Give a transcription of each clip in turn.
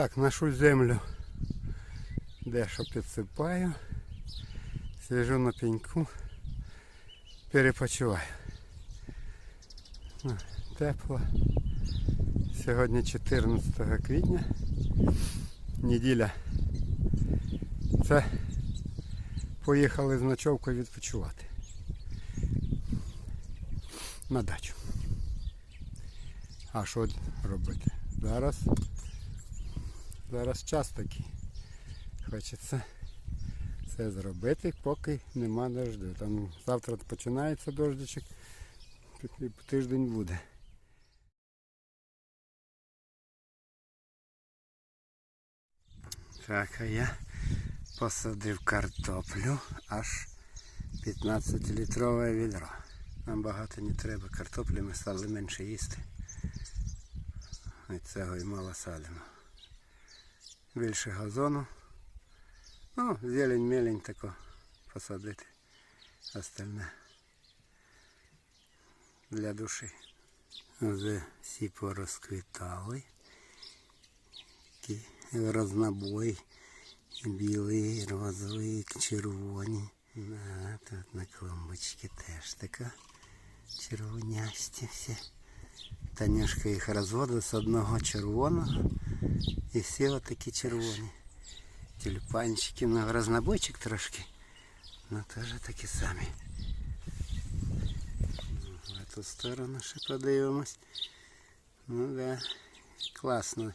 Так, нашу землю дещо підсипаю. Сижу на пеньку, перепочиваю. Ну, Тепло. Сьогодні 14 квітня. Неділя. Це поїхали з ночовкою відпочивати. На дачу. А що робити? Зараз Зараз час такий. Хочеться все зробити, поки нема дождю. Там завтра починається дождичок, тиждень буде. Так, а я посадив картоплю аж 15-літрове відро. Нам багато не треба картоплі, ми стали менше їсти. Від цього і мало садимо більше газону. Ну, зелень мелень тако посадити. Остальне для душі. Вже всі порозквітали. Такі рознобой. Білий, розовий, червоні. Да, тут на клумбочці теж така червонясті всі. Танюшка їх розводить з одного червоного. І всі отакі червоні. Тюльпанчики, ну разнобойчик трошки. Ну теж такі самі. Ну, В ту сторону ще подивимось. Ну да, класно.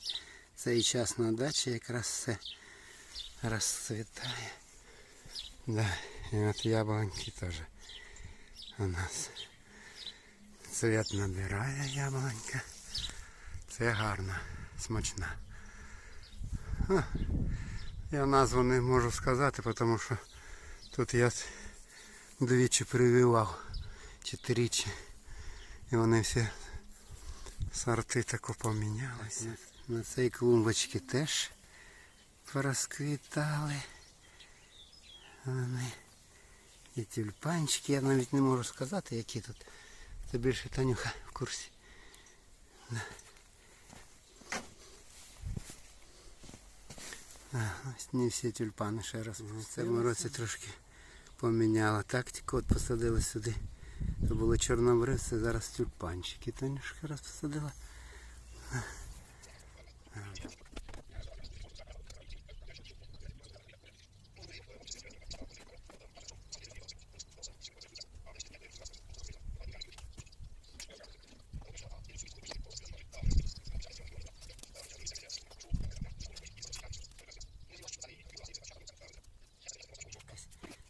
Цей час на дачі якраз все розцвітає. Да, і от яблоньки теж у нас. Цвет набирає яблонька. Це гарно, смачна. Я назву не можу сказати, тому що тут я двічі прививав, чи тричі. І вони всі сорти тако помінялися. На цій клумбочці теж порозквітали. Вони і тюльпанчики, я навіть не можу сказати, які тут. Це більше Танюха в курсі. Ось не всі тюльпани ще раз. В цьому році трошки поміняла тактику. От посадили сюди. То були чорнобривці, зараз тюльпанчики. Танюшка раз посадила.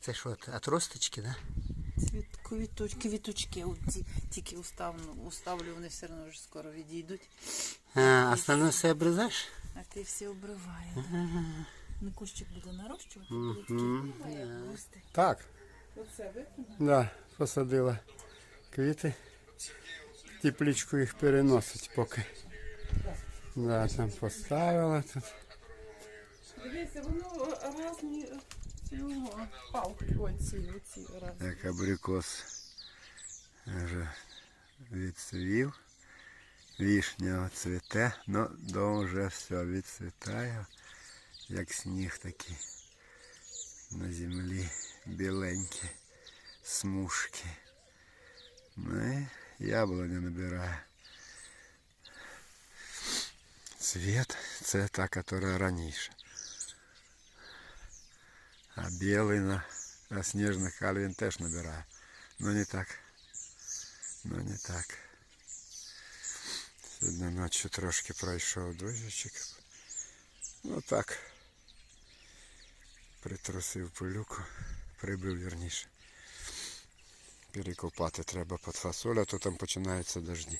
Це що, отросточки, да? Квіточки, квіточки, ці, тільки уставну, уставлю, вони все одно вже скоро відійдуть. А, остальное все обрізаєш? А ти всі обриває. Да? Ну, кущик буде нарощувати, такий. Так. Оце викину. Да, посадила квіти. Тепличку їх переносить поки. Да, там поставила тут. Дивіться, воно разні цього палки, оці, оці разні. Так, абрикос вже відцвів. Вішня цвіте, ну до вже все відцвітає, як сніг такий. На землі біленькі смужки. Ну і яблуня набирає. Цвет це та, яка раніше. А білий на, сніжних каль він теж набирає. Ну не так. Ну не так. Сьогодні ночі трошки пройшов дощик. Ну так. Притрусив пилюку, прибив вірніше. Перекопати треба під фасоль, а то там починаються дожді.